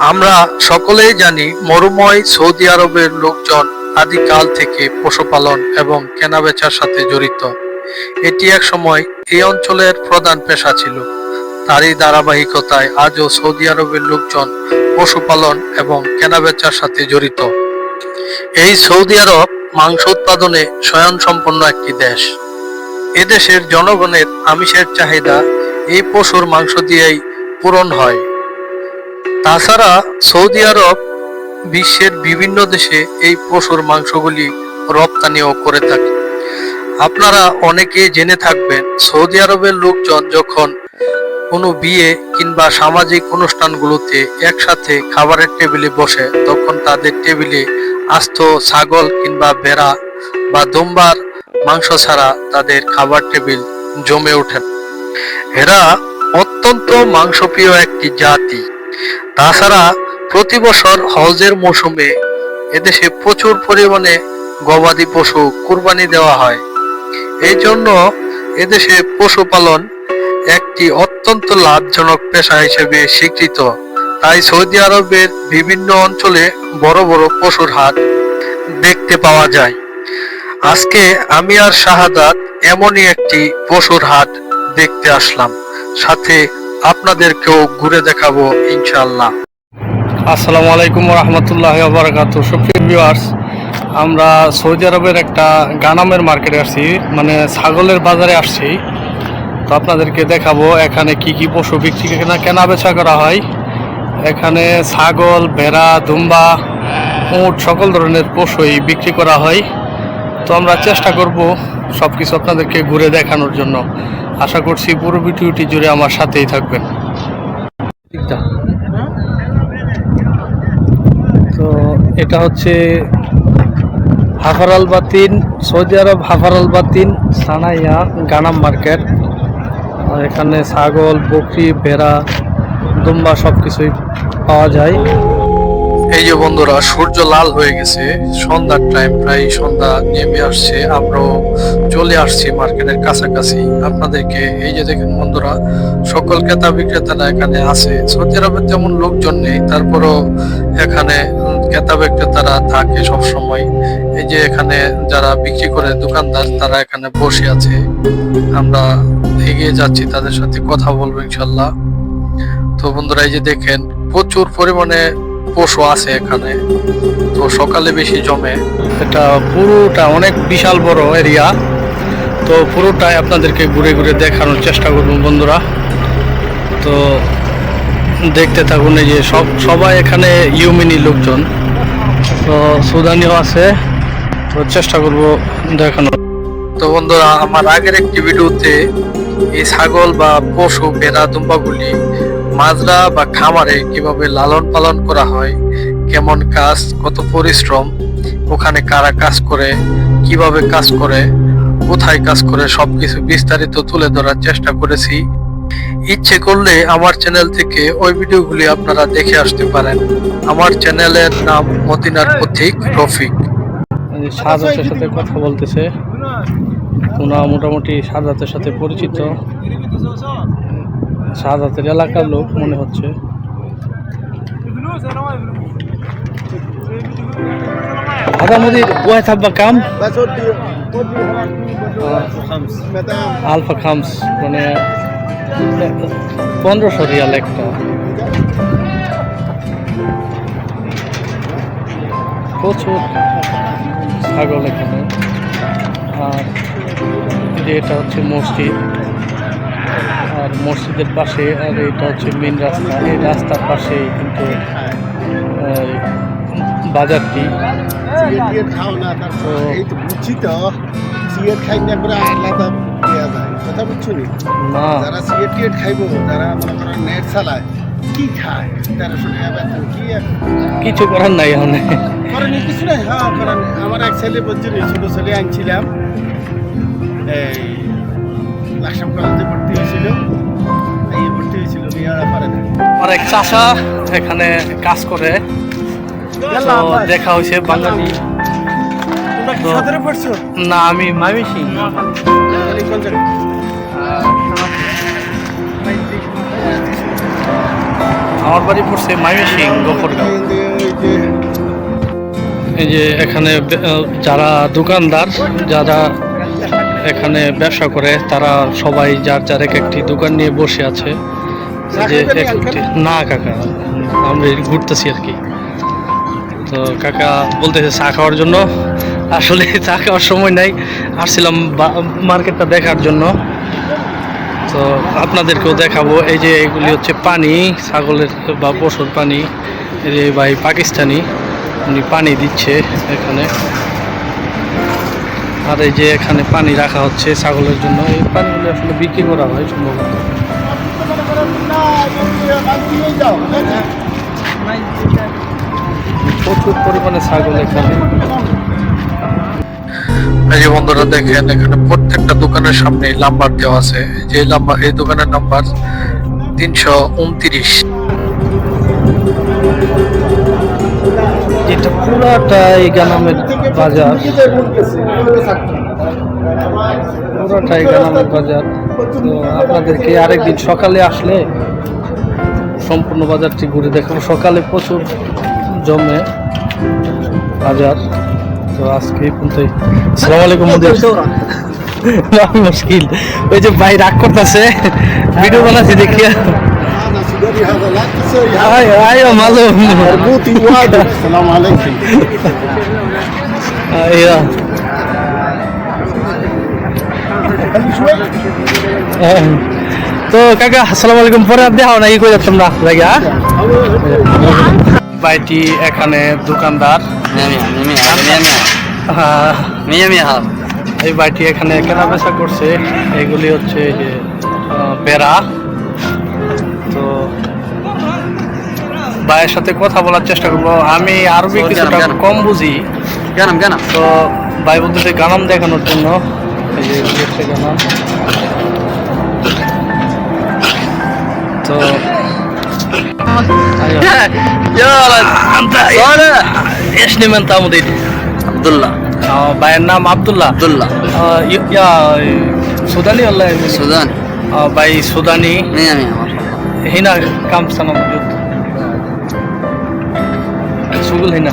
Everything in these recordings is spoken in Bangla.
আমরা সকলেই জানি মরুময় সৌদি আরবের লোকজন আদিকাল থেকে পশুপালন এবং কেনাবেচার সাথে জড়িত। এটি এক সময় এই অঞ্চলের প্রধান পেশা ছিল। তারই ধারাবাহিকতায় আজও সৌদি আরবের লোকজন পশুপালন এবং কেনাবেচার সাথে জড়িত। এই সৌদি আরব মাংস উৎপাদনে স্বয়ংসম্পন্ন একটি দেশ। এদেশের জনগণের আমিষের চাহিদা এই পশুর মাংস দিয়েই পূরণ হয়। তাছাড়া সৌদি আরব বিশ্বের বিভিন্ন দেশে এই পশুর মাংসগুলি রপ্তানিও করে থাকে। আপনারা অনেকেই জেনে থাকবেন, সৌদি আরবের লোকজন যখন কোনো বিয়ে কিংবা সামাজিক অনুষ্ঠানগুলোতে একসাথে খাবারের টেবিলে বসে, তখন তাদের টেবিলে আস্ত ছাগল কিংবা বেড়া বা দম্বার মাংস ছাড়া তাদের খাবার টেবিল জমে ওঠেন এরা অত্যন্ত মাংসপ্রিয় একটি জাতি। তাছাড়া প্রতি বছর হজের মৌসুমে এদেশে প্রচুর পরিমাণে গবাদি পশু কুরবানি দেওয়া হয়। এই জন্য এদেশে পশুপালন একটি অত্যন্ত লাভজনক পেশা হিসেবে স্বীকৃত। তাই সৌদি আরবের বিভিন্ন অঞ্চলে বড় বড় পশুর হাট দেখতে পাওয়া যায়। আজকে আমি আর শাহাদাত এমনই একটি পশুর হাট দেখতে আসলাম। সাথে আপনাদেরকেও ঘুরে দেখাবো ইনশাল্লাহ আসসালামু আলাইকুম রহমতুল্লাহ বারাকাতু সুপ্রিয় ভিউয়ার্স, আমরা সৌদি আরবের একটা গানামের মার্কেটে আসছি মানে ছাগলের বাজারে আসছি। তো আপনাদেরকে দেখাবো এখানে কি কি পশু বিক্রি কেনা কেনা বেচা করা হয়। এখানে ছাগল, ভেড়া, দুম্বা, উট সকল ধরনের পশুই বিক্রি করা হয়। তো আমরা চেষ্টা করব সব কিছু আপনাদেরকে ঘুরে দেখানোর জন্য। আশা করছি পুরো ভিডিওটি জুড়ে আমার সাথেই থাকবেন। তো এটা হচ্ছে হাফারাল বাতিন, সৌদি আরব হাফারাল বাতিন, সানাইয়া, গানাম মার্কেট। আর এখানে ছাগল, বকরি, ভেড়া, দুম্বা সব কিছুই পাওয়া যায়। এই যে বন্ধুরা, সূর্য লাল হয়ে গেছে। সন্ধ্যার টাইম প্রায় সন্ধ্যা নেমে আসছে। আমরাও চলে আসছি মার্কেটের কাছাকাছি। আপনাদেরকে এই যে দেখেন বন্ধুরা, সকল ক্রেতা বিক্রেতারা এখানে আছে। সৌদি আরবে তেমন লোকজন নেই, তারপরও এখানে ক্রেতা বিক্রেতারা থাকে সবসময়। এই যে এখানে যারা বিক্রি করে দোকানদার, তারা এখানে বসে আছে। আমরা এগিয়ে যাচ্ছি, তাদের সাথে কথা বলব ইনশাল্লাহ। তো বন্ধুরা, এই যে দেখেন, প্রচুর পরিমাণে পশু আছে এখানে। তো সকালে বেশি জমে। এটা পুরোটা অনেক বিশাল বড় এরিয়া। তো পুরোটাই আপনাদেরকে ঘুরে ঘুরে দেখানোর চেষ্টা করব বন্ধুরা। তো দেখতে থাকুন এই যে সব, সবাই এখানে ইউমিনি লোকজন। তো সুদানিও আছে। তো চেষ্টা করব দেখানোর। তো বন্ধুরা, আমার আগের একটি ভিডিওতে এই ছাগল বা পশু, ভেড়া, দুম্বাগুলি মাজরা বা খামারে কীভাবে লালন পালন করা হয়, কেমন কাজ, কত পরিশ্রম, ওখানে কারা কাজ করে, কীভাবে কাজ করে, কোথায় কাজ করে, সবকিছু বিস্তারিত তুলে ধরার চেষ্টা করেছি। ইচ্ছে করলে আমার চ্যানেল থেকে ওই ভিডিওগুলি আপনারা দেখে আসতে পারেন। আমার চ্যানেলের নাম মদিনার পথিক রফিক। সাজাতের সাথে কথা বলতেছে। ওনা মোটামুটি সাজাতের সাথে পরিচিত। সাদাতের এলাকার লোক মনে হচ্ছে। আদামদির ওয়াহিদ হাব্বা কাম? আলফা খামস মানে পনেরোশো রিয়াল একটা। প্রচুর ছাগল এখানে। আর এটা হচ্ছে মসজিদ। আর মসজিদের পাশে আর এটা হচ্ছে মেন রাস্তা। এই রাস্তার পাশে কিন্তু বাজারটি। খাও না তো বুঝছি তো সিগারেট খাই না করে আলাদা দেওয়া যায়। কথা বুঝছ না? যারা সিগারেট টিগারেট খাইবো তারা মনে নেট চালায় কি খায়? তেরোশো টাকা বেতন কি কিছু করার নাই এখানে। করেনি কিছু নাই। হ্যাঁ করেন আমার এক ছেলে বলছি নি ছোটো ছেলে আনছিলাম। এই লাকসাম কলেজে ভর্তি হয়েছিল। এই ভর্তি হয়েছিল বিয়ারা পারে না আমার এক চাষা এখানে কাজ করে। দেখা হয়েছে বাঙালি। না আমি তাহলে আমার বাড়ি পড়ছে মাইমেসিং গফরগাঁও ওই এই যে এখানে যারা দোকানদার যারা এখানে ব্যবসা করে তারা সবাই যার যার এক একটি দোকান নিয়ে বসে আছে। যে না কাকা আমরা ঘুরতেছি আর কি। তো কাকা বলতেছে চা খাওয়ার জন্য। আসলে চা খাওয়ার সময় নাই আসছিলাম মার্কেটটা দেখার জন্য। তো আপনাদেরকেও দেখাবো এই যে এগুলি হচ্ছে পানি ছাগলের বা পশুর পানি। এই যে ভাই পাকিস্তানি উনি পানি দিচ্ছে এখানে। আর এই যে এখানে পানি রাখা হচ্ছে ছাগলের জন্য। এই পানিগুলো আসলে বিক্রি করা হয় সম্ভবত। প্রচুর পরিমাণে ছাগল এখানে। এই যে বন্ধুরা দেখেন এখানে প্রত্যেকটা দোকানের সামনে নাম্বার দেওয়া আছে। যে নাম্বার এই দোকানের নাম্বার তিনশো উনত্রিশ। এটা পুরাটাই গ্রামের বাজার পুরোটাই গ্রামের বাজার তো আপনাদেরকে আরেকদিন সকালে আসলে সম্পূর্ণ বাজারটি ঘুরে দেখাবো সকালে প্রচুর জমে বাজার তো আজকে এই পর্যন্তই আসসালামু আলাইকুম মুদির না, মুশকিল ওই যে ভাই রাগ করতেছে ভিডিও বানাচ্ছি দেখিয়া আয় আয় মালুম مربوطي واضح السلام عليكم আইয়া হ্যাঁ। তো কাকা আসসালামু আলাইকুম পরে আর দেখাও না কি কই যাচ্ছেন না জায়গা ভাইটি এখানে দোকানদার مية مية مية مية مية আহ, مية مية هذا এই ভাইটি এখানে কেনা বেচা করছে এগুলি হচ্ছে এই যে আহ, বেড়া তো ভাইয়ের সাথে কথা বলার চেষ্টা করবো আমি আরবি So, কিছুটা জানাম, জানাম। কম বুঝি গানাম গানাম তো ভাই বন্ধুদের গানাম দেখানোর জন্য তো আব্দুল্লাহ। ভাইয়ের নাম আব্দুল্লাহ। আব্দুল্লাহ। সুদানি সুদান। ভাই সুদানি। হিনা কাম সামাম সুগুল হিনা।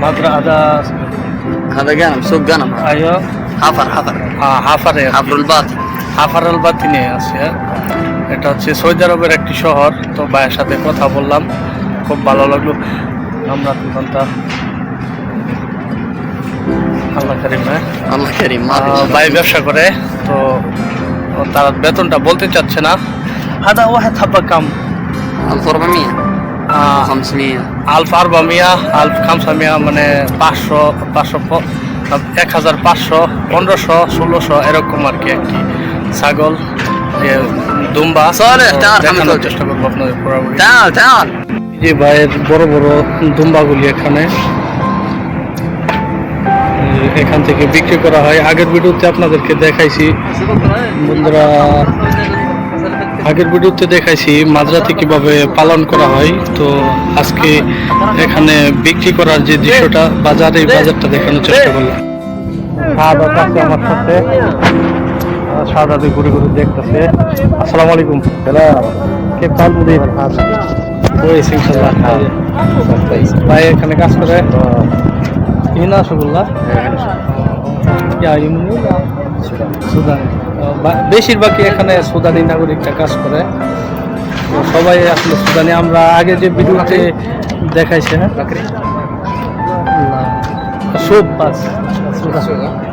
مدرة هذا هذا قنم سوق قنم هذا. ايوه حفر حفر হ্যাঁ হাফারে حفر الباطن হাফারাল বাতিনে আছে এটা হচ্ছে সৌদি আরবের একটি শহর তো ভাইয়ের সাথে কথা বললাম খুব ভালো লাগলো আমরা দোকানটা আল্লাহ করিম হ্যাঁ الله كريم ما আহ, في ভাই ব্যবসা করে তো তার বেতনটা বলতে চাচ্ছে না هذا واحد حبة كم 1400 আহ, 500 আলফ আরবামিয়া আলফ খামসামিয়া মানে পাঁচশো পাঁচশো এক হাজার পাঁচশো পনেরোশো ষোলোশো এরকম আর কি আর কি। ছাগল দুম্বা দেখানোর চেষ্টা করব আপনাদের যে ভাইয়ের বড় বড় দুম্বাগুলি এখানে। এখান থেকে বিক্রি করা হয়। আগের ভিডিওতে আপনাদেরকে দেখাইছি। বন্ধুরা আগের ভিডিওতে দেখাইছি মাদ্রাতে কীভাবে পালন করা হয়। তো আজকে এখানে বিক্রি করার যে দৃশ্যটা বাজারে এই বাজারটা দেখানোর চেষ্টা করলাম। সাদা আছে আমার সাথে। সাদা ঘুরে ঘুরে দেখতেছে। আসসালামু আলাইকুম। কে পাল ভাই এখানে কাজ করে? ইনা রসগোল্লা ইয়া ইমনি না? সুদানি। বেশিরভাগই এখানে সুদানি নাগরিকরা কাজ করে। সবাই আসলে সুদানি আমরা আগে যে ভিডিওতে দেখাইছে হ্যাঁ? বাস।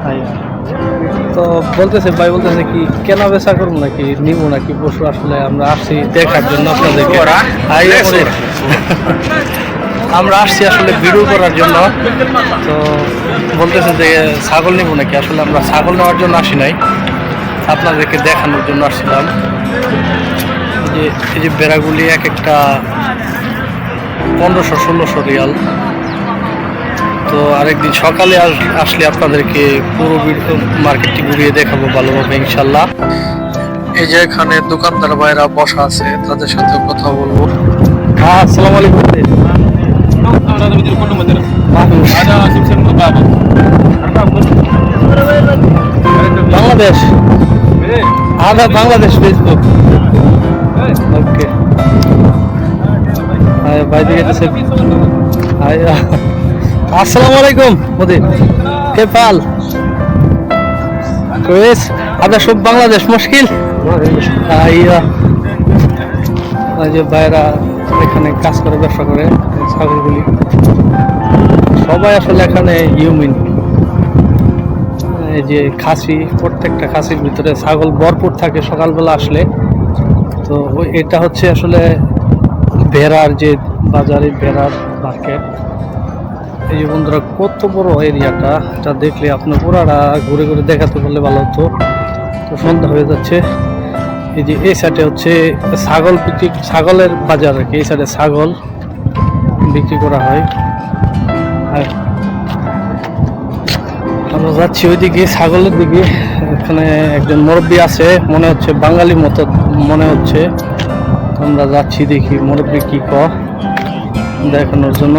হ্যাঁ। তো বলতেছে ভাই বলতেছে কি কেনা বেচা করব নাকি নিবো নাকি? পশু আসলে আমরা আসছি দেখার জন্য আপনাদেরকে। আমরা আসছি আসলে ভিডিও করার জন্য। তো বলতেছে যে ছাগল নিব নাকি? আসলে আমরা ছাগল নেওয়ার জন্য আসি নাই। আপনাদেরকে দেখানোর জন্য আসছিলাম যে এই যে বেড়াগুলি এক একটা পনেরোশো ষোলোশো রিয়াল। তো আরেকদিন সকালে আস- আসলে আপনাদেরকে পুরো মার্কেটটি ঘুরিয়ে দেখাবো ভালোভাবে ইনশাল্লাহ। এই যে এখানে দোকানদার ভাইরা বসা আছে তাদের সাথে কথা বলব। হ্যাঁ আসসালামু আলাইকুম। বাংলাদেশ। আধা বাংলাদেশ ফেসবুক ওকে ভাই দিকে আসসালামু আলাইকুম, মোদি। কে পাল ক্রেস আপনার সব বাংলাদেশ মুশকিল? যে বাইরা এখানে কাজ করে, ব্যবসা করে ছাগলগুলি। সবাই আসলে এখানে ইউমিন এই যে খাসি, প্রত্যেকটা খাসির ভিতরে ছাগল ভরপুর থাকে সকালবেলা আসলে। তো এটা হচ্ছে আসলে ভেড়ার যে বাজারে ভেড়ার মার্কেট এই যে বন্ধুরা, কত বড় এরিয়াটা, এটা দেখলে আপনার পুরাটা ঘুরে ঘুরে দেখাতে পারলে ভালো হতো। তো সন্ধ্যা হয়ে যাচ্ছে। এই যে এই সাইডে হচ্ছে ছাগল বিক্রি, ছাগলের বাজার আর কি। এই সাইডে ছাগল বিক্রি করা হয়। আর আমরা যাচ্ছি ওইদিকে ছাগলের দিকে। এখানে একজন মুরব্বী আছে মনে হচ্ছে বাঙালি মতো মনে হচ্ছে। আমরা যাচ্ছি দেখি মুরব্বী কি ক দেখানোর জন্য।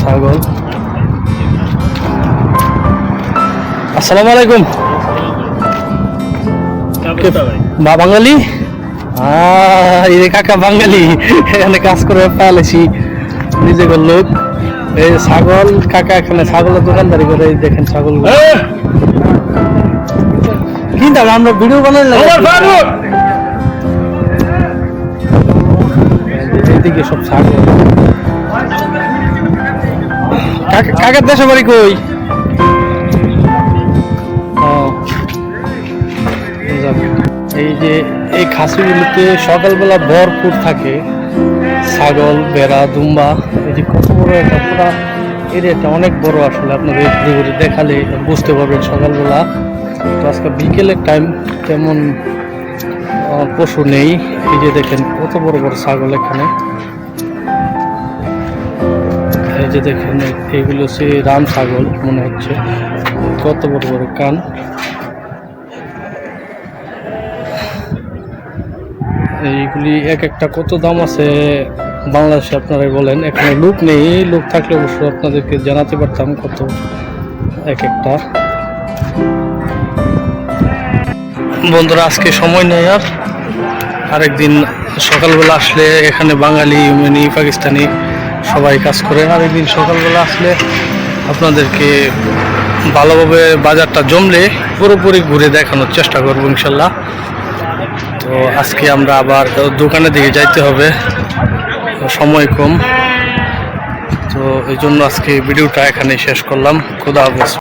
ছাগল। আসসালামু আলাইকুম। বা বাঙালি? কাকা বাঙালি এখানে কাজ করে পালাইছি নিজে লোক। এই ছাগল কাকা এখানে ছাগলের দোকানদারি করে এই দেখেন ছাগল। কিন্তু আমরা ভিডিও বানাই এইদিকে সব ছাগল। কাকা- কাকার দেশে বাড়ি কই? এই যে এই খাসিগুলোতে সকালবেলা ভরপুর থাকে। ছাগল, বেড়া, দুম্বা, এই যে কত বড় একটা পুরা এরিয়াটা অনেক বড় আসলে আপনাদের ঘুরে ঘুরে দেখালে বুঝতে পারবেন সকালবেলা। তো আজকে বিকেলের টাইম তেমন পশু নেই। এই যে দেখেন কত বড় বড় ছাগল এখানে। এই যে দেখেন এইগুলো হচ্ছে রাম ছাগল মনে হচ্ছে। কত বড় বড় কান। এইগুলি এক একটা কত দাম আছে? বাংলাদেশে আপনারাই বলেন, এখানে লোক নেই। লোক থাকলে অবশ্য আপনাদেরকে জানাতে পারতাম কত এক একটা। বন্ধুরা, আজকে সময় নেই আর। আরেকদিন সকালবেলা আসলে এখানে বাঙালি ইউমেনি পাকিস্তানি সবাই কাজ করে। আরেকদিন সকালবেলা আসলে আপনাদেরকে ভালোভাবে বাজারটা জমলে পুরোপুরি ঘুরে দেখানোর চেষ্টা করব ইনশাল্লাহ। তো আজকে আমরা আবার দোকানের দিকে যাইতে হবে। সময় কম তো এই জন্য আজকে ভিডিওটা এখানে শেষ করলাম। খুদা হাফেজ।